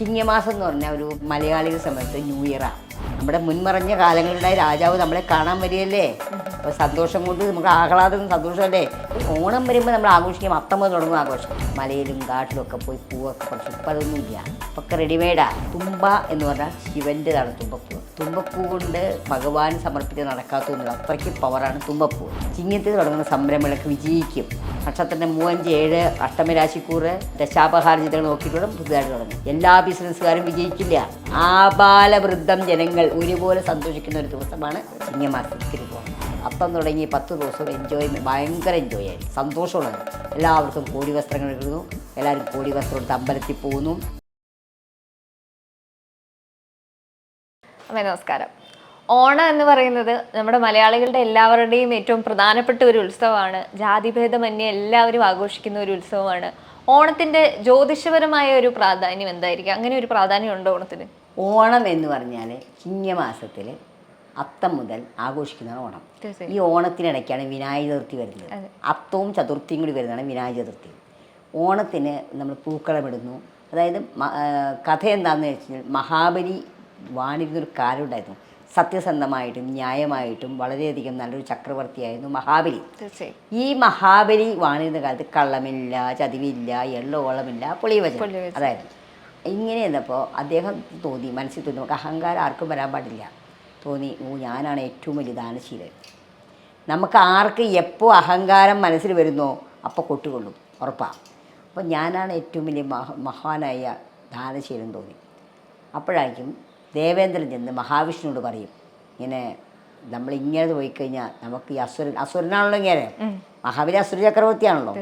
ചിങ്ങമാസം എന്ന് പറഞ്ഞ ഒരു മലയാളിക സമയത്ത് ന്യൂ ഇയറാണ് നമ്മുടെ മുൻമറഞ്ഞ കാലങ്ങളിലായി രാജാവ് നമ്മളെ കാണാൻ വരികയല്ലേ? അപ്പോൾ സന്തോഷം കൊണ്ട് നമുക്ക് ആഹ്ലാദം സന്തോഷമല്ലേ ഓണം വരുമ്പോൾ നമ്മൾ ആഘോഷിക്കും. അത്തം മുതൽ തുടങ്ങും ആഘോഷം. മലയിലും കാട്ടിലും ഒക്കെ പോയി പൂവൊക്കെ കുറച്ച് ഇപ്പം അതൊന്നുമില്ല. ഒക്കെ റെഡിമെയ്ഡാണ് തുമ്പ എന്ന് പറഞ്ഞാൽ ശിവന്റെതാണ് തുമ്പപ്പൂ. തുമ്പപ്പൂ കൊണ്ട് ഭഗവാൻ സമർപ്പിച്ച് നടക്കാത്തതൊന്നുമില്ല. അത്രയ്ക്ക് പവറാണ് തുമ്പപ്പൂ. ചിങ്ങത്തിൽ തുടങ്ങുന്ന സംരംഭങ്ങളൊക്കെ വിജയിക്കും. നക്ഷത്രത്തിന്റെ മൂവഞ്ച് ഏഴ് അഷ്ടമരാശിക്കൂറ് ദശാപഹാരജിതകൾ നോക്കിയിട്ട് പുതുതായിട്ട് തുടങ്ങും. എല്ലാ ബിസിനസ്സുകാരും വിജയിക്കില്ല. ആബാലവൃദ്ധം ജനങ്ങൾ ഒരുപോലെ സന്തോഷിക്കുന്ന ഒരു ദിവസമാണ് ചിങ്ങമാസം തിരുവോണം. അപ്പം തുടങ്ങി പത്ത് ദിവസം എൻജോയ് ഭയങ്കര എൻജോയ് ആയിരിക്കും. സന്തോഷമുള്ളത് എല്ലാവർക്കും കോടി വസ്ത്രങ്ങൾ ഇടുന്നു. എല്ലാവരും കോടി വസ്ത്രം എടുത്ത് അമ്പലത്തിൽ പോകുന്നു. അമ്മേ നമസ്കാരം. ഓണം എന്ന് പറയുന്നത് നമ്മുടെ മലയാളികളുടെ എല്ലാവരുടെയും ഏറ്റവും പ്രധാനപ്പെട്ട ഒരു ഉത്സവമാണ്. ജാതിഭേദമന്യേ എല്ലാവരും ആഘോഷിക്കുന്ന ഒരു ഉത്സവമാണ്. ഓണത്തിന്റെ ജ്യോതിഷപരമായ ഒരു പ്രാധാന്യം എന്തായിരിക്കും? അങ്ങനെ ഒരു പ്രാധാന്യം ഉണ്ടോ ഓണത്തിന്? ഓണം എന്ന് പറഞ്ഞാൽ ചിങ്ങമാസത്തിൽ അത്തം മുതൽ ആഘോഷിക്കുന്നതാണ് ഓണം. ഈ ഓണത്തിനിടയ്ക്കാണ് വിനായക ചതുർത്ഥി വരുന്നത്. അത്തവും ചതുർത്ഥിയും കൂടി വരുന്നതാണ് വിനായക ചതുർത്ഥി. ഓണത്തിന് നമ്മൾ പൂക്കളമിടുന്നു അതായത് കഥ എന്താണെന്ന് വെച്ചാൽ മഹാബലി വാണിരുന്നൊരു കാലുണ്ടായിരുന്നു സത്യസന്ധമായിട്ടും ന്യായമായിട്ടും വളരെയധികം നല്ലൊരു ചക്രവർത്തിയായിരുന്നു മഹാബലി. ഈ മഹാബലി വാണിരുന്ന കാലത്ത് കള്ളമില്ല ചതിവില്ല എള്ളോളമില്ല പുളിവചനം അതായിരുന്നു അതായത് ഇങ്ങനെ ഇരുന്നപ്പോൾ അദ്ദേഹം തോന്നി മനസ്സിൽ തോന്നി നമുക്ക് അഹങ്കാരം ആർക്കും വരാൻ പാടില്ല. തോന്നി ഓ ഞാനാണ് ഏറ്റവും വലിയ ദാനശീലൻ. നമുക്ക് ആർക്ക് എപ്പോൾ അഹങ്കാരം മനസ്സിൽ വരുന്നോ അപ്പോൾ കൊട്ടുകൊള്ളും ഉറപ്പാണ് അപ്പോൾ ഞാനാണ് ഏറ്റവും വലിയ മഹ മഹാനായ ദാനശീലൻ തോന്നി. അപ്പോഴായിരിക്കും ദേവേന്ദ്രൻ ചെന്ന് മഹാവിഷ്ണുവോട് പറയും ഇങ്ങനെ നമ്മൾ ഇങ്ങനെ പോയി കഴിഞ്ഞാൽ നമുക്ക് ഈ അസുരൻ അസുരനാണല്ലോ ഇങ്ങനെ. മഹാബലി അസുര ചക്രവർത്തിയാണല്ലോ.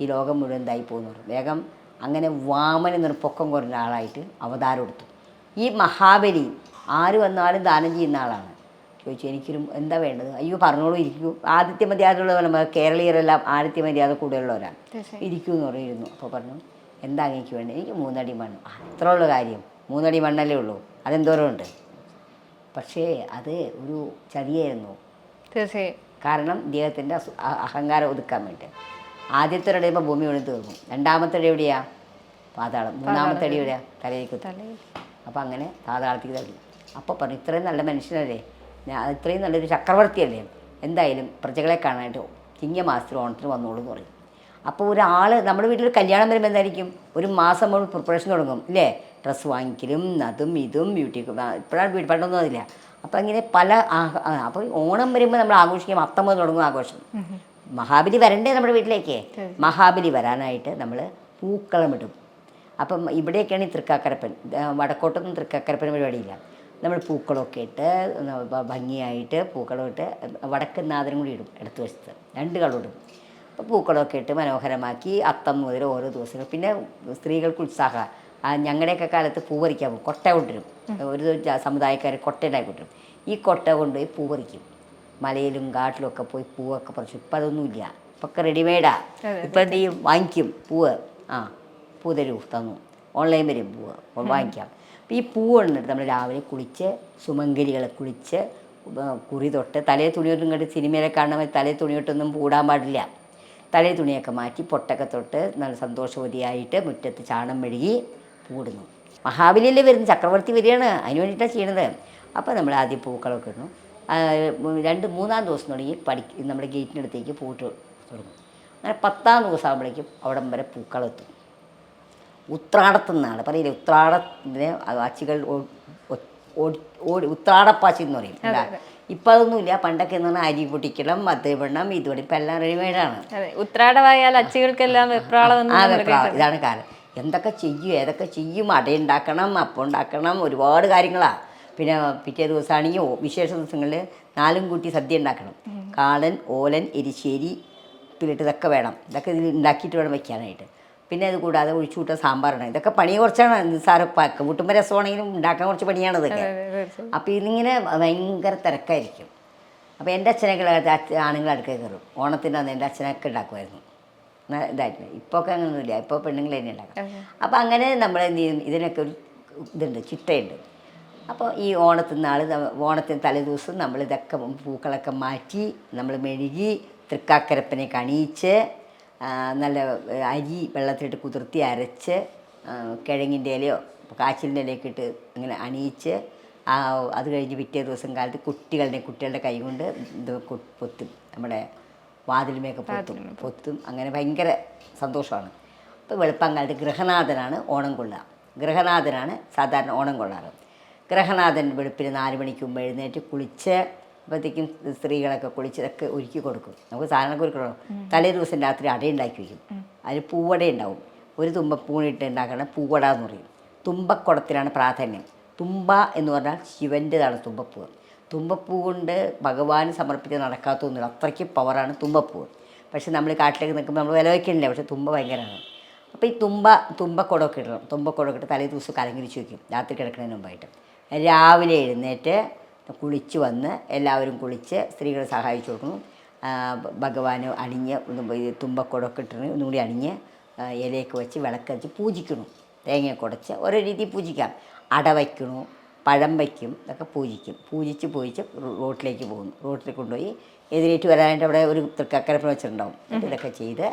ഈ ലോകം മുഴുവൻ ഇതായി പോകുന്നു പറഞ്ഞു. വേഗം അങ്ങനെ വാമന പൊക്കം കുറഞ്ഞ ആളായിട്ട് അവതാരം എടുത്തു. ഈ മഹാബലി ആര് വന്നാലും ദാനം ചെയ്യുന്ന ആളാണ്. ചോദിച്ചു എനിക്കൊരു എന്താ വേണ്ടത്? അയ്യോ പറഞ്ഞോളൂ ഇരിക്കൂ. ആദിത്യ മര്യാദയുള്ള നമ്മൾ കേരളീയരെല്ലാം ആദിത്യ മര്യാദ കൂടുതലുള്ളവരാണ് ഇരിക്കൂ എന്ന് പറഞ്ഞിരുന്നു അപ്പോൾ പറഞ്ഞു എന്താ എനിക്ക് വേണ്ടത്? എനിക്ക് മൂന്നടി മണ്ണ്. അത്രയുള്ള ഉള്ള കാര്യം. മൂന്നടി മണ്ണല്ലേ ഉള്ളൂ. അതെന്തോരം ഉണ്ട് പക്ഷേ അത് ഒരു ചതിയായിരുന്നു. തീർച്ചയായും. കാരണം ഇദ്ദേഹത്തിന്റെ അഹങ്കാരം ഒതുക്കാൻ വേണ്ടി. ആദ്യത്തെ അടിയുമ്പോൾ ഭൂമി വീണ് തീർന്നു. രണ്ടാമത്തെ അടി എവിടെയാ? പാതാളം. മൂന്നാമത്തെ അടി എവിടെയാ? തലയിലേക്ക് അപ്പം അപ്പോൾ അങ്ങനെ പാതാളത്തേക്ക് തള്ളി. അപ്പോൾ പറഞ്ഞു ഇത്രയും നല്ല മനുഷ്യനല്ലേ? ഞാൻ ഇത്രയും നല്ലൊരു ചക്രവർത്തിയല്ലേ? എന്തായാലും പ്രജകളെ കാണാനായിട്ട് ചിങ്ങമാസത്തിൽ ഓണത്തിന് വന്നോളൂ എന്ന് പറയും. അപ്പോൾ ഒരാൾ നമ്മുടെ വീട്ടിൽ കല്യാണം വരുമ്പോൾ എന്തായിരിക്കും? ഒരു മാസം മുഴുവൻ പ്രിപ്പറേഷൻ തുടങ്ങും ഇല്ലേ? ഡ്രസ്സ് വാങ്ങിക്കലും അതും ഇതും ബ്യൂട്ടി ഇപ്പോഴാണ് ബ്യൂട്ടി പണ്ടൊന്നും അതില്ല. അപ്പം ഇങ്ങനെ പല അപ്പോൾ ഓണം വരുമ്പോൾ നമ്മൾ ആഘോഷിക്കും അത്തം മുതൽ തുടങ്ങും ആഘോഷം. മഹാബലി വരണ്ടേ നമ്മുടെ വീട്ടിലേക്ക്? മഹാബലി വരാനായിട്ട് നമ്മൾ പൂക്കളമിടും അപ്പം ഇവിടെയൊക്കെയാണ് ഈ തൃക്കാക്കരപ്പൻ വടക്കോട്ടൊന്നും തൃക്കാക്കരപ്പൻ പരിപാടിയില്ല. നമ്മൾ പൂക്കളൊക്കെ ഇട്ട് ഭംഗിയായിട്ട് പൂക്കളം ഇട്ട് വടക്ക് നാദനും കൂടി ഇടും ഇടത്ത് വശത്ത്. രണ്ട് കളം ഇടും. അപ്പോൾ പൂക്കളമൊക്കെ ഇട്ട് മനോഹരമാക്കി അത്തം മുതൽ ഓരോ ദിവസങ്ങൾ. പിന്നെ സ്ത്രീകൾക്ക് ഉത്സാഹം ആ ഞങ്ങളുടെയൊക്കെ കാലത്ത് പൂ പറിക്കാൻ പോകും. കൊട്ട കൊണ്ടുവരും. ഒരു സമുദായക്കാർ കൊട്ടയുണ്ടായി കൊണ്ടുവരും. ഈ കൊട്ട കൊണ്ടുപോയി പൂ പറിക്കും. മലയിലും കാട്ടിലും ഒക്കെ പോയി പൂവൊക്കെ പറിച്ചു. ഇപ്പം അതൊന്നുമില്ല ഇപ്പം ഒക്കെ റെഡിമെയ്ഡാ. ഇപ്പം എന്ത് ചെയ്യും? വാങ്ങിക്കും പൂവ് ആ പൂ തരൂ തന്നു. ഓൺലൈൻ വരും പൂവ് വാങ്ങിക്കാം. അപ്പോൾ ഈ പൂവ് കൊണ്ടിട്ട് നമ്മൾ രാവിലെ കുളിച്ച് സുമങ്കരികളെ കുളിച്ച് കുറി തൊട്ട് തലേ തുണിയൊന്നും സിനിമയിലെ സിനിമയിലൊക്കെ കാണുമ്പോൾ തലേ തുണിയൊട്ടൊന്നും പൂടാൻ പാടില്ല. തലേ തുണിയൊക്കെ മാറ്റി പൊട്ടൊക്കെ തൊട്ട് നല്ല സന്തോഷവതിയായിട്ട് മുറ്റത്ത് ചാണം മെഴുകി പൂടുന്നു മഹാബലിയല്ലേ വരുന്ന ചക്രവർത്തി വരികയാണ്. അതിന് വേണ്ടിയിട്ടാണ് ചെയ്യണത്. അപ്പോൾ നമ്മൾ ആദ്യം പൂക്കളൊക്കെ ഇടുന്നു. രണ്ട് മൂന്നാം ദിവസം തുടങ്ങി പഠി നമ്മുടെ ഗേറ്റിനടുത്തേക്ക് പൂട്ട് തുടങ്ങും. അങ്ങനെ പത്താം ദിവസം ആകുമ്പോഴേക്കും അവിടം വരെ പൂക്കളെത്തും. ഉത്രാടത്തുനിന്നാണ് പറയില്ലേ? ഉത്രാടത്തിന് അച്ചികൾ ഓടി ഉത്രാടപ്പാച്ചി എന്ന് പറയും. ഇപ്പം അതൊന്നുമില്ല. പണ്ടൊക്കെ എന്ന് പറഞ്ഞാൽ അരി പൊട്ടിക്കണം മദ്യപെണ്ണം ഇതുപോലെ ഇപ്പം എല്ലാം റെഡിമെയ്ഡാണ് ഉത്രാടമായാൽ അച്ചികൾക്കെല്ലാം വെപ്രാളം. ഇതാണ് കാലം. എന്തൊക്കെ ചെയ്യും ഏതൊക്കെ ചെയ്യും അടയുണ്ടാക്കണം അപ്പം ഉണ്ടാക്കണം ഒരുപാട് കാര്യങ്ങളാണ് പിന്നെ പിറ്റേ ദിവസമാണെങ്കിൽ വിശേഷ ദിവസങ്ങളിൽ നാലും കൂട്ടി സദ്യ ഉണ്ടാക്കണം. കാളൻ ഓലൻ എരിശ്ശേരി ഉപ്പിലിട്ട് ഇതൊക്കെ വേണം. ഇതൊക്കെ ഇതിൽ ഉണ്ടാക്കിയിട്ട് വേണം വയ്ക്കാനായിട്ട്. പിന്നെ അത് കൂടാതെ ഒഴിച്ചു ഒഴിച്ചുകൂട്ട സാമ്പാറാണ്. ഇതൊക്കെ പണി കുറച്ചാണ് നിസ്സാര കൂട്ടുമ്പോൾ രസമാണെങ്കിലും ഉണ്ടാക്കാൻ കുറച്ച് പണിയാണ് ഇതൊക്കെ. അപ്പോൾ ഇതിങ്ങനെ ഭയങ്കര തിരക്കായിരിക്കും. അപ്പോൾ എന്റെ അച്ഛനൊക്കെ ആണുങ്ങളെ അടുക്കേ അടുക്കളയിൽ കയറും. ഓണത്തിന്റെ അന്ന് എന്റെ അച്ഛനൊക്കെ ഉണ്ടാക്കുമായിരുന്നു. ന- ഇതായിട്ട് ഇപ്പോൾ ഒക്കെ അങ്ങനെയൊന്നുമില്ല ഇപ്പോൾ പെണ്ണുങ്ങൾ തന്നെ ഉണ്ടാക്കാം അപ്പോൾ അങ്ങനെ നമ്മൾ എന്ത് ചെയ്യും? ഇതിനൊക്കെ ഒരു ഇതുണ്ട് ചിട്ടയുണ്ട്. അപ്പോൾ ഈ ഓണത്തിന് നാൾ ഓണത്തിന് തലേദിവസം നമ്മൾ ഇതൊക്കെ പൂക്കളൊക്കെ മാറ്റി നമ്മൾ മെഴുകി തൃക്കാക്കരപ്പനെ കണിയിച്ച് നല്ല അരി വെള്ളത്തിലിട്ട് കുതിർത്തി അരച്ച് കിഴങ്ങിന്റെ ഇലയോ കാച്ചിലിന്റെ ഇലയൊക്കെ ഇട്ട് അങ്ങനെ അണിയിച്ച് ആ അത് കഴിഞ്ഞ് പിറ്റേ ദിവസം കാലത്ത് കുട്ടികളുടെ കുട്ടികളുടെ കൈ കൊണ്ട് ഇത് പൊത്തും. നമ്മുടെ വാതിലുമേയൊക്കെ പൊത്തും. പൊത്തും. അങ്ങനെ ഭയങ്കര സന്തോഷമാണ്. അപ്പോൾ വെളുപ്പാങ്കാലത്ത് ഗൃഹനാഥനാണ് ഓണം കൊള്ളുക ഗൃഹനാഥനാണ് സാധാരണ ഓണം കൊള്ളാറ് ഗൃഹനാഥൻ വെളുപ്പിന് നാല് മണിക്ക് മുമ്പ് എഴുന്നേറ്റ് കുളിച്ച് അപ്പോഴത്തേക്കും സ്ത്രീകളൊക്കെ കുളിച്ചതൊക്കെ ഒരുക്കി കൊടുക്കും. നമുക്ക് സാധനമൊക്കെ ഒരുക്കണം തലേ ദിവസം രാത്രി അട ഉണ്ടാക്കി വയ്ക്കും. അതിൽ പൂവട ഉണ്ടാവും. ഒരു തുമ്പ പൂണിട്ട് ഉണ്ടാക്കണ പൂവട എന്ന് പറയും. തുമ്പക്കുടത്തിലാണ് പ്രാധാന്യം. തുമ്പ എന്ന് പറഞ്ഞാൽ ശിവന്റെതാണ് തുമ്പപ്പൂവ്. തുമ്പപ്പൂ കൊണ്ട് ഭഗവാന് സമർപ്പിച്ച് നടക്കാത്തൊന്നുമില്ല. അത്രയ്ക്ക് പവറാണ് തുമ്പപ്പൂ പക്ഷെ നമ്മൾ കാട്ടിലേക്ക് നിൽക്കുമ്പോൾ നമ്മൾ വില വയ്ക്കണില്ല പക്ഷെ തുമ്പ ഭയങ്കരമാണ്. അപ്പോൾ ഈ തുമ്പ തുമ്പക്കുടമൊക്കെ ഇടണം. തുമ്പക്കുടമൊക്കെ ഇട്ട് തലേ ദിവസം കലങ്കരിച്ച് വയ്ക്കും. രാത്രി കിടക്കുന്നതിന് മുമ്പായിട്ട്. രാവിലെ എഴുന്നേറ്റ് കുളിച്ച് വന്ന് എല്ലാവരും കുളിച്ച് സ്ത്രീകളെ സഹായിച്ചു കൊടുക്കണം ഭഗവാന് അണിഞ്ഞ് തുമ്പക്കുടമൊക്കെ ഇട്ടിട്ട് ഒന്നും കൂടി അണിഞ്ഞ് ഇലയൊക്കെ വെച്ച് വിളക്ക് വെച്ച് പൂജിക്കണം തേങ്ങയൊക്കെ ഉടച്ച് ഓരോ രീതിയിൽ പൂജിക്കാം. അട വയ്ക്കണു പഴം വയ്ക്കും ഇതൊക്കെ പൂജിക്കും. പൂജിച്ച് പൂജിച്ച് റോട്ടിലേക്ക് പോകും. റോട്ടിൽ കൊണ്ടുപോയി എതിരേറ്റ് വരാനായിട്ട് അവിടെ ഒരു തൃക്കക്കര വെച്ചിട്ടുണ്ടാവും. ഇതൊക്കെ ചെയ്ത്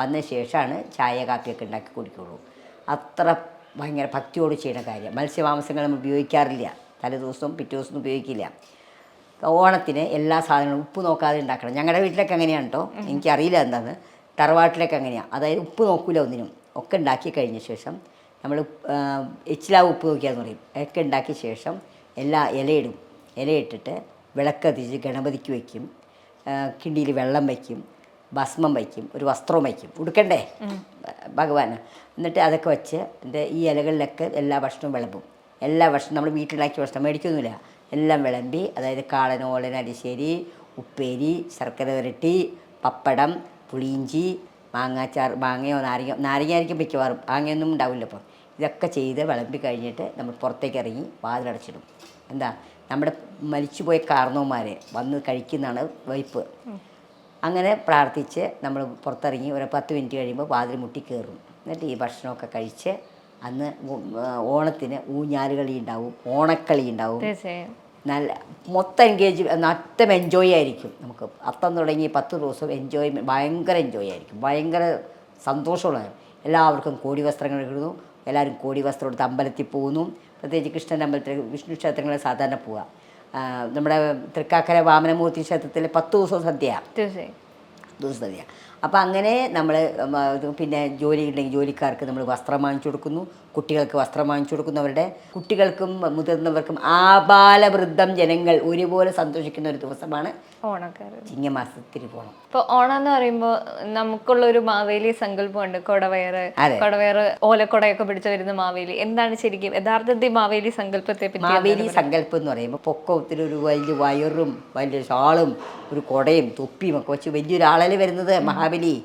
വന്ന ശേഷമാണ് ചായ കാപ്പിയൊക്കെ ഉണ്ടാക്കി കുടിക്കുള്ളൂ. അത്ര ഭയങ്കര ഭക്തിയോട് ചെയ്യുന്ന കാര്യം. മത്സ്യമാംസങ്ങൾ നമ്മൾ ഉപയോഗിക്കാറില്ല. തലേ ദിവസവും പിറ്റേ ദിവസവും ഉപയോഗിക്കില്ല. ഓണത്തിന് എല്ലാ സാധനങ്ങളും ഉപ്പ് നോക്കാതെ ഉണ്ടാക്കണം. ഞങ്ങളുടെ വീട്ടിലൊക്കെ അങ്ങനെയാണ് കേട്ടോ. എനിക്കറിയില്ല എന്താണ് തറവാട്ടിലൊക്കെ അങ്ങനെയാണ് അതായത് ഉപ്പ് നോക്കില്ല ഒന്നിനും. ഒക്കെ ഉണ്ടാക്കി കഴിഞ്ഞ ശേഷം നമ്മൾ എച്ചിലാവ് ഉപ്പ് നോക്കിയാന്ന് പറയും. ഒക്കെ ഉണ്ടാക്കിയ ശേഷം എല്ലാ ഇലയിടും. ഇലയിട്ടിട്ട് വിളക്ക് വിളക്കത്തിച്ച് ഗണപതിക്ക് വയ്ക്കും കിണ്ടിയിൽ വെള്ളം വയ്ക്കും ഭസ്മം വയ്ക്കും ഒരു വസ്ത്രവും വയ്ക്കും ഉടുക്കണ്ടേ? ഭഗവാന്. എന്നിട്ട് അതൊക്കെ വെച്ച് എന്റെ ഈ ഇലകളിലൊക്കെ എല്ലാ ഭക്ഷണവും വിളമ്പും. എല്ലാ ഭക്ഷണം നമ്മൾ വീട്ടിലുണ്ടാക്കിയ ഭക്ഷണം മേടിക്കൊന്നുമില്ല. എല്ലാം വിളമ്പി അതായത് കാളൻ ഓളൻ അരിശ്ശേരി ഉപ്പേരി ശർക്കര വരട്ടി പപ്പടം പുളിയിഞ്ചി മാങ്ങാച്ചാർ മാങ്ങയോ നാരങ്ങ നാരങ്ങ ആയിരിക്കും മിക്കവാറും. മാങ്ങയൊന്നും ഉണ്ടാവില്ല ഇപ്പോൾ ഇതൊക്കെ ചെയ്ത് വിളമ്പി കഴിഞ്ഞിട്ട് നമ്മൾ പുറത്തേക്ക് ഇറങ്ങി വാതിലടച്ചിടും. എന്താ? നമ്മുടെ മരിച്ചുപോയ കാരണവന്മാരെ വന്ന് കഴിക്കുന്നതാണ് വൈപ്പ്. അങ്ങനെ പ്രാർത്ഥിച്ച് നമ്മൾ പുറത്തിറങ്ങി ഒരു പത്ത് മിനിറ്റ് കഴിയുമ്പോൾ വാതിൽ മുട്ടി കയറും. എന്നിട്ട് ഈ ഭക്ഷണമൊക്കെ കഴിച്ച് അന്ന് ഓണത്തിന് ഊഞ്ഞാലുകളി ഉണ്ടാവും ഓണക്കളി ഉണ്ടാവും. നല്ല മൊത്തം എൻഗേജ് മൊത്തം എൻജോയ് ആയിരിക്കും നമുക്ക്. അത്തം തുടങ്ങി പത്ത് ദിവസം എൻജോയ് ഭയങ്കര എൻജോയ് ആയിരിക്കും. ഭയങ്കര സന്തോഷമുള്ളതാണ് എല്ലാവർക്കും കോടി വസ്ത്രങ്ങൾ ഇടുന്നു. എല്ലാവരും കോടി വസ്ത്രം എടുത്ത് അമ്പലത്തിൽ പോകുന്നു. പ്രത്യേകിച്ച് കൃഷ്ണന്റെ അമ്പലത്തിൽ വിഷ്ണു ക്ഷേത്രങ്ങളിൽ സാധാരണ പോവുക നമ്മുടെ തൃക്കാക്കര വാമനമൂർത്തി ക്ഷേത്രത്തിൽ പത്ത് ദിവസം സദ്യ തീർച്ചയായും. ദിവസം സദ്യ അപ്പോൾ അങ്ങനെ നമ്മൾ പിന്നെ ജോലി ഉണ്ടെങ്കിൽ ജോലിക്കാർക്ക് നമ്മൾ വസ്ത്രം വാങ്ങിച്ചു കൊടുക്കുന്നു. കുട്ടികൾക്ക് വസ്ത്രം വാങ്ങിച്ചു കൊടുക്കുന്നവരുടെ കുട്ടികൾക്കും മുതിർന്നവർക്കും ആബാലവൃദ്ധം ജനങ്ങൾ ഒരുപോലെ സന്തോഷിക്കുന്ന ഒരു ദിവസമാണ് ഓണക്കാര് ചിങ്ങമാസ തിരുവോണം ഇപ്പൊ ഓണം എന്ന് പറയുമ്പോൾ നമുക്കുള്ള ഒരു മാവേലി സങ്കല്പമുണ്ട്. കൊടവയറ്. കൊടവയറ് ഓലക്കൊടയൊക്കെ പിടിച്ചു വരുന്ന മാവേലി. എന്താണ് ശരിക്കും യഥാർത്ഥത്തിൽ മാവേലി സങ്കല്പത്തെ പറ്റി മാവേലി സങ്കല്പം എന്ന് പറയുമ്പോൾ പൊക്കത്തിൽ ഒരു വലിയ വയറും വലിയ ഷാളും ഒരു കൊടയും തൊപ്പിയും ഒക്കെ വെച്ച് വലിയൊരാളല്ലേ വരുന്നത് മഹാബലി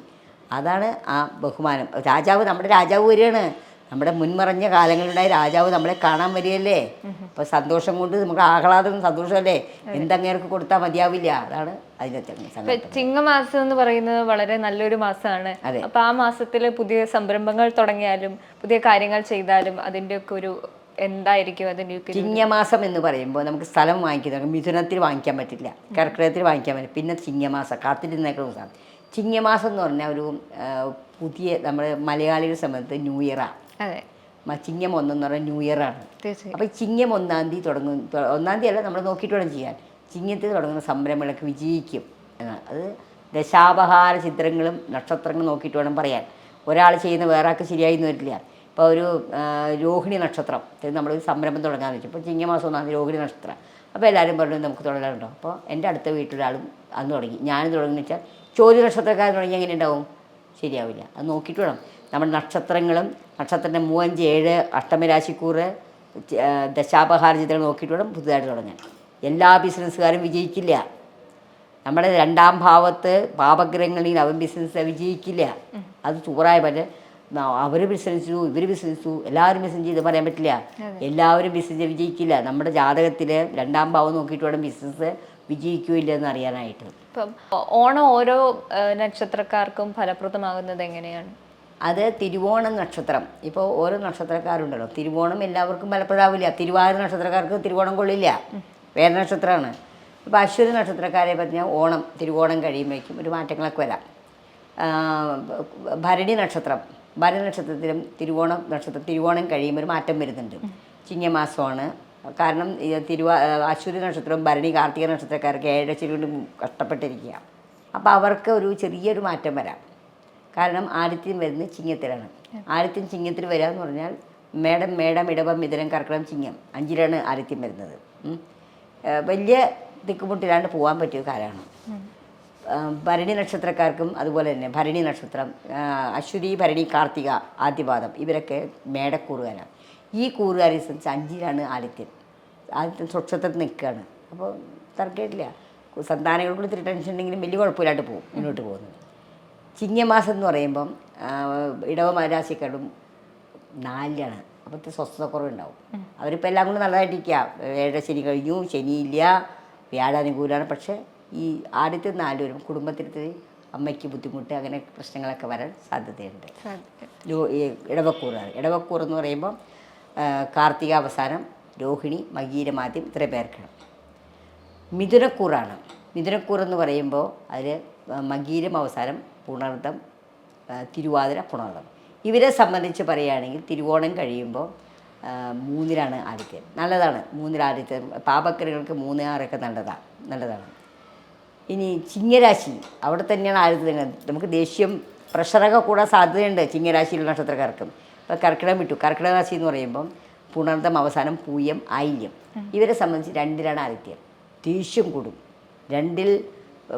അതാണ് ആ ബഹുമാനം. രാജാവ് നമ്മുടെ രാജാവ് വരികയാണ്. നമ്മുടെ മുൻമറഞ്ഞ കാലങ്ങളിലുണ്ടായ രാജാവ് നമ്മളെ കാണാൻ വരികയല്ലേ? അപ്പോൾ സന്തോഷം കൊണ്ട് നമുക്ക് ആഹ്ലാദം സന്തോഷമല്ലേ? എന്തങ്ങേർക്ക് കൊടുത്താൽ മതിയാവില്ല. അതാണ് അതിനെ ഇപ്പൊ ചിങ്ങമാസം എന്ന് പറയുന്നത് വളരെ നല്ലൊരു മാസമാണ്. അപ്പോൾ അപ്പൊ ആ മാസത്തിൽ പുതിയ സംരംഭങ്ങൾ തുടങ്ങിയാലും പുതിയ കാര്യങ്ങൾ ചെയ്താലും അതിന്റെ ഒക്കെ ഒരു എന്തായിരിക്കും അതിന്റെ ചിങ്ങമാസം എന്ന് പറയുമ്പോൾ നമുക്ക് സ്ഥലം വാങ്ങിക്കുന്നത് മിഥുനത്തിൽ വാങ്ങിക്കാൻ പറ്റില്ല. കർക്കിടകത്തിൽ വാങ്ങിക്കാൻ പറ്റില്ല. പിന്നെ ചിങ്ങമാസം കാത്തിരുന്നേക്കുന്ന ചിങ്ങമാസം എന്ന് പറഞ്ഞാൽ ഒരു പുതിയ നമ്മുടെ മലയാളികളെ സംബന്ധിച്ച് ന്യൂ ഇയറാണ് അതെ. ചിങ്ങം ഒന്നെന്ന് പറഞ്ഞാൽ ന്യൂ ഇയറാണ്. അപ്പോൾ ചിങ്ങം ഒന്നാം തീയതി തുടങ്ങും ഒന്നാം തീയതി അല്ല നമ്മൾ നോക്കിയിട്ട് വേണം ചെയ്യാൻ. ചിങ്ങത്തിൽ തുടങ്ങുന്ന സംരംഭങ്ങളൊക്കെ വിജയിക്കും. എന്നാണ് അത് ദശാപഹാര ചിത്രങ്ങളും നക്ഷത്രങ്ങളും നോക്കിയിട്ട് വേണം പറയാൻ. ഒരാൾ ചെയ്യുന്ന വേറെ ആൾക്ക് ശരിയായി എന്ന് വരില്ല. ഇപ്പോൾ ഒരു രോഹിണി നക്ഷത്രം നമ്മളൊരു സംരംഭം തുടങ്ങാമെന്ന് വെച്ചു. ഇപ്പോൾ ചിങ്ങമാസം ഒന്നാം തീയതി രോഹിണി നക്ഷത്രം. അപ്പോൾ എല്ലാവരും പറഞ്ഞു നമുക്ക് തുടങ്ങാറുണ്ടോ അപ്പോൾ എന്റെ അടുത്ത വീട്ടിലൊരാളും അന്ന് തുടങ്ങി. ഞാനും തുടങ്ങുന്ന വെച്ചാൽ ചോദ്യ നക്ഷത്രക്കാരൻ തുടങ്ങി എങ്ങനെ ഉണ്ടാവും? ശരിയാവില്ല. അത് നോക്കിയിട്ട് വേണം. നമ്മുടെ നക്ഷത്രങ്ങളും നക്ഷത്രത്തിന്റെ മൂവഞ്ച് ഏഴ് അഷ്ടമരാശിക്കൂറ് ച- ആ, ദശാപഹാര ചിത്രങ്ങൾ നോക്കിയിട്ട് വേണം പുതുതായിട്ട് തുടങ്ങാൻ. എല്ലാ ബിസിനസ്സുകാരും വിജയിക്കില്ല. നമ്മുടെ രണ്ടാം ഭാവത്ത് പാപഗ്രഹങ്ങളിൽ അവൻ ബിസിനസ് വിജയിക്കില്ല. അത് ചൂറായ പറ്റേ അവർ ബിസിനസ് ചെയ്തു ഇവർ ബിസിനസ് ചെയ്തു എല്ലാവരും ബിസിനസ് ചെയ്ത് പറയാൻ പറ്റില്ല. എല്ലാവരും ബിസിനസ് വിജയിക്കില്ല. നമ്മുടെ ജാതകത്തിൽ രണ്ടാം ഭാവം നോക്കിയിട്ട് വേണം ബിസിനസ്. വിജയിക്കുകയോ എന്ന് അറിയാനായിട്ട്. ഇപ്പം ഓണം ഓരോ നക്ഷത്രക്കാർക്കും ഫലപ്രദമാകുന്നത് എങ്ങനെയാണ്? അത് തിരുവോണം നക്ഷത്രം. ഇപ്പോൾ ഓരോ നക്ഷത്രക്കാരുണ്ടല്ലോ. തിരുവോണം എല്ലാവർക്കും ഫലപ്രദാവില്ല തിരുവാതിര നക്ഷത്രക്കാർക്ക് തിരുവോണം കൊള്ളില്ല. വേറെ നക്ഷത്രമാണ്. ഇപ്പോൾ അശ്വതി നക്ഷത്രക്കാരെ പറഞ്ഞാൽ ഓണം തിരുവോണം കഴിയുമ്പോഴേക്കും ഒരു മാറ്റങ്ങളൊക്കെ വരാം. ഭരണി നക്ഷത്രം. ഭരണി നക്ഷത്രത്തിലും തിരുവോണം നക്ഷത്രം തിരുവോണം കഴിയുമ്പോൾ ഒരു മാറ്റം വരുന്നുണ്ട്. ചിങ്ങമാസമാണ്. കാരണം തിരുവാ അശ്വതി നക്ഷത്രവും ഭരണി കാർത്തിക നക്ഷത്രക്കാർക്ക് ഏഴരശ്ശേരി കൊണ്ട് കഷ്ടപ്പെട്ടിരിക്കുക. അപ്പോൾ അവർക്ക് ഒരു ചെറിയൊരു മാറ്റം വരാം. കാരണം ആദിത്യം വരുന്നത് ചിങ്ങത്തിലാണ്. ആദിത്യം ചിങ്ങത്തിൽ വരിക എന്ന് പറഞ്ഞാൽ മേടം മേടം ഇടവം മിഥുനം കർക്കിടം ചിങ്ങം അഞ്ചിലാണ് ആദിത്യം വരുന്നത്. വലിയ തിക്കുമുട്ടിലാണ്ട് പോകാൻ പറ്റിയ കാലമാണ്. ഭരണി നക്ഷത്രക്കാർക്കും അതുപോലെ തന്നെ ഭരണി നക്ഷത്രം അശ്വതി ഭരണി കാർത്തിക ആദ്യപാദം ഇവരൊക്കെ മേടക്കൂറുകാരാണ്. ഈ കൂറുകാരി സംബന്ധിച്ച് അഞ്ചിലാണ് ആദിത്യൻ. ആദിത്യൻ സ്വക്ഷത്തിൽ നിൽക്കുകയാണ്. അപ്പോൾ തർക്കമില്ല. സന്താനങ്ങൾക്കുള്ള ഇത്തിരി ടെൻഷൻ ഉണ്ടെങ്കിലും വലിയ കുഴപ്പമില്ലാണ്ട് പോകും മുന്നോട്ട് പോകുന്നത്. ചിങ്ങമാസം എന്ന് പറയുമ്പം ഇടവ രാശിക്കാരും നാലിലാണ്. അപ്പോഴത്തെ സ്വസ്ഥതക്കുറവുണ്ടാവും അവരിപ്പോൾ എല്ലാം കൂടെ നല്ലതായിട്ടിരിക്കുക. ഏഴര ശനി കഴിഞ്ഞു ശനിയില്ല വ്യാഴാനുകൂലമാണ് പക്ഷേ ഈ ആദ്യത്തെ നാല് വരും കുടുംബത്തിൽ അമ്മയ്ക്ക് ബുദ്ധിമുട്ട് അങ്ങനെ പ്രശ്നങ്ങളൊക്കെ വരാൻ സാധ്യതയുണ്ട്. ഇടവക്കൂറാണ്. ഇടവക്കൂർ എന്ന് പറയുമ്പോൾ ആ, കാർത്തിക അവസാനം രോഹിണി മകീരമാദ്യം ഇത്രയും പേർക്കാണ്. മിഥുനക്കൂറാണ്. മിഥുനക്കൂർ എന്ന് പറയുമ്പോൾ അതിൽ മകീരം അവസാനം പുണർദം തിരുവാതിര പുണർദം. ഇവരെ സംബന്ധിച്ച് പറയുകയാണെങ്കിൽ തിരുവോണം കഴിയുമ്പോൾ മൂന്നിലാണ് ആദിത്യം നല്ലതാണ്. മൂന്നിൽ ആദിത്യം പാപക്കറികൾക്ക് മൂന്ന് ആറൊക്കെ നല്ലതാണ് നല്ലതാണ്. ഇനി ചിങ്ങരാശി. അവിടെ തന്നെയാണ് ആദ്യത്തെ നമുക്ക് ദേഷ്യം പ്രഷറൊക്കെ കൂടാൻ സാധ്യതയുണ്ട് ചിങ്ങരാശിയിലുള്ള നക്ഷത്രക്കാർക്കും. ഇപ്പോൾ കർക്കിടകം വിട്ടു. കർക്കിടക രാശി എന്ന് പറയുമ്പം പുണർദം അവസാനം പൂയം ആയില്യം ഇവരെ സംബന്ധിച്ച് രണ്ടിലാണ് ആദിത്യം ദേഷ്യം കൂടും. രണ്ടിൽ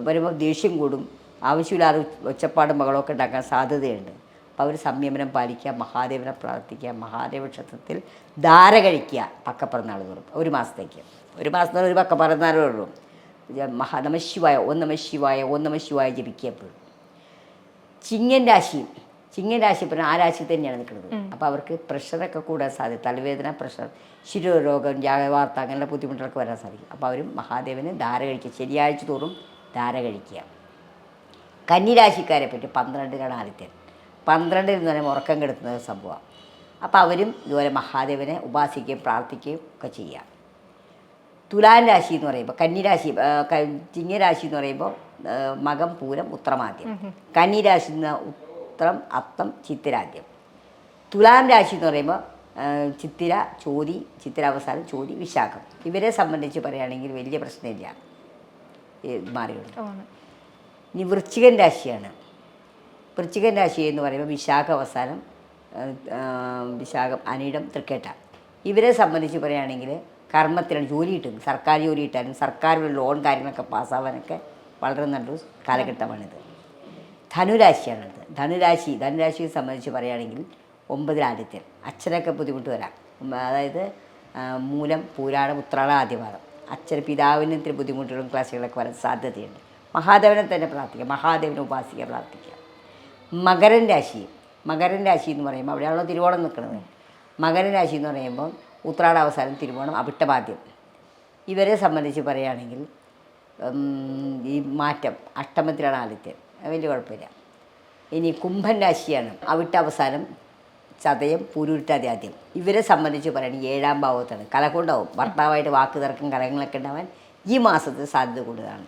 വരുമ്പോൾ ദേഷ്യം കൂടും. ആവശ്യമില്ലാതെ ഒച്ചപ്പാടും ബഹളമൊക്കെ ഉണ്ടാക്കാൻ സാധ്യതയുണ്ട്. അപ്പോൾ അവർ സംയമനം പാലിക്കുക മഹാദേവനെ പ്രാർത്ഥിക്കുക മഹാദേവ ക്ഷേത്രത്തിൽ ധാര കഴിക്കുക പക്കപ്പിറന്നാൾ തോറും ഒരു മാസത്തേക്ക്. ഒരു മാസത്തിന് ഒരു പക്കപ്പിറന്നാളേ ഉള്ളൂ. മഹാ നമശിവായ ഓ നമശിവായ ഓ നമശിവായ ജപിക്കുക എപ്പോഴും. ചിങ്ങൻ രാശി ചിങ്ങൻ രാശി പറഞ്ഞാൽ ആ രാശി തന്നെയാണ് നിൽക്കുന്നത്. അപ്പോൾ അവർക്ക് പ്രഷറൊക്കെ കൂടാൻ സാധ്യത തലവേദന പ്രഷർ ശിരോരോഗം ജാഗവാർത്ത അങ്ങനെയുള്ള ബുദ്ധിമുട്ടുകളൊക്കെ വരാൻ സാധിക്കും. അപ്പോൾ അവർ മഹാദേവന് ധാര കഴിക്കുക ശനിയാഴ്ച തോറും ധാര കഴിക്കുക. കന്നിരാശിക്കാരെ പറ്റി പന്ത്രണ്ടിലാണ് ആദിത്യൻ. പന്ത്രണ്ടിൽ നിന്ന് പറയുമ്പോൾ ഉറക്കം കെടുത്തുന്ന ഒരു സംഭവം. അപ്പോൾ അവരും ഇതുപോലെ മഹാദേവനെ ഉപാസിക്കുകയും പ്രാർത്ഥിക്കുകയും ഒക്കെ ചെയ്യാം തുലാൻ രാശി എന്ന് പറയുമ്പോൾ കന്നിരാശി ചിങ്ങരാശി എന്ന് പറയുമ്പോൾ മകം പൂരം ഉത്രമാദ്യം കന്നിരാശി എന്ന് ഉത്രം അത്തം ചിത്തിരാദ്യം. തുലാം രാശി എന്ന് പറയുമ്പോൾ ചിത്തിര ചോതി ചിത്തിര അവസാനം ചോതി വിശാഖം. ഇവരെ സംബന്ധിച്ച് പറയുകയാണെങ്കിൽ വലിയ പ്രശ്നമില്ല. മാറിയുള്ളൂ ഇനി വൃശ്ചികൻ രാശിയാണ്. വൃശ്ചികൻ രാശി എന്ന് പറയുമ്പോൾ വിശാഖ അവസാനം വിശാഖം അനിടം തൃക്കേട്ട. ഇവരെ സംബന്ധിച്ച് പറയുകയാണെങ്കിൽ കർമ്മത്തിലാണ് ജോലി കിട്ടും സർക്കാർ ജോലി കിട്ടാനും സർക്കാർ ലോൺ കാര്യങ്ങളൊക്കെ പാസ്സാവാനൊക്കെ വളരെ നല്ലൊരു കാലഘട്ടമാണിത്. ധനുരാശിയാണിത് ധനുരാശി ധനുരാശിയെ സംബന്ധിച്ച് പറയുകയാണെങ്കിൽ ഒമ്പതിൽ ആദിത്യൻ. അച്ഛനൊക്കെ ബുദ്ധിമുട്ട് വരാം അതായത് മൂലം പൂരാടം ഉത്രാട ആദ്യപാദം. അച്ഛൻ പിതാവിന് ഇത്തിരി ബുദ്ധിമുട്ടുകളും ക്ലാസ്സുകളൊക്കെ വരാൻ സാധ്യതയുണ്ട്. മഹാദേവനെ തന്നെ പ്രാർത്ഥിക്കുക മഹാദേവനെ ഉപാസിക്കുക പ്രാർത്ഥിക്കുക മകരൻ രാശി. മകരൻ രാശി എന്ന് പറയുമ്പോൾ അവിടെയാണല്ലോ തിരുവോണം നിൽക്കുന്നത്. മകരൻ രാശി എന്ന് പറയുമ്പോൾ ഉത്രാട അവസാനം തിരുവോണം അവിട്ടപാദ്യം ഇവരെ സംബന്ധിച്ച് പറയുകയാണെങ്കിൽ ഈ മാറ്റം അഷ്ടമത്തിലാണ് ആദിത്യൻ. അത് വലിയ കുഴപ്പമില്ല. ഇനി കുംഭൻ രാശിയാണ്. അവിട്ട അവസാനം ചതയം പൂരുരുട്ടാതി ആദ്യം. ഇവരെ സംബന്ധിച്ച് പറയുകയാണെങ്കിൽ ഏഴാം ഭാവത്താണ്. കലകൊണ്ടാവും ഭർത്താവായിട്ട് വാക്ക് തർക്കം കലങ്ങളൊക്കെ ഉണ്ടാവാൻ ഈ മാസത്തിൽ സാധ്യത കൂടുതലാണ്.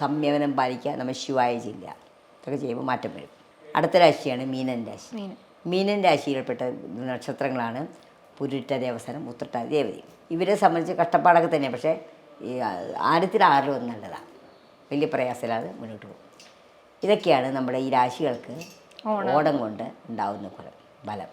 സംയമനം പാലിക്കുക നമ്മൾ ശിവായ ജില്ല ഇതൊക്കെ ചെയ്യുമ്പോൾ മാറ്റം വരും. അടുത്ത രാശിയാണ് മീനൻ രാശി. മീനം. മീനൻ രാശിയിൽപ്പെട്ട നക്ഷത്രങ്ങളാണ് പുരുട്ടാതി അവസാനം ഉത്രട്ടാതി ദേവതി. ഇവരെ സംബന്ധിച്ച് കഷ്ടപ്പാടൊക്കെ തന്നെ പക്ഷേ ഈ ആദ്യത്തിൽ ആറിൽ വന്ന് നല്ലതാണ് വലിയ പ്രയാസമില്ലാതെ മുന്നോട്ട് പോകും. ഇതൊക്കെയാണ് നമ്മുടെ ഈ രാശികൾക്ക് ഓണം. കൊണ്ട് ഉണ്ടാവുന്ന ഫലം ബലം.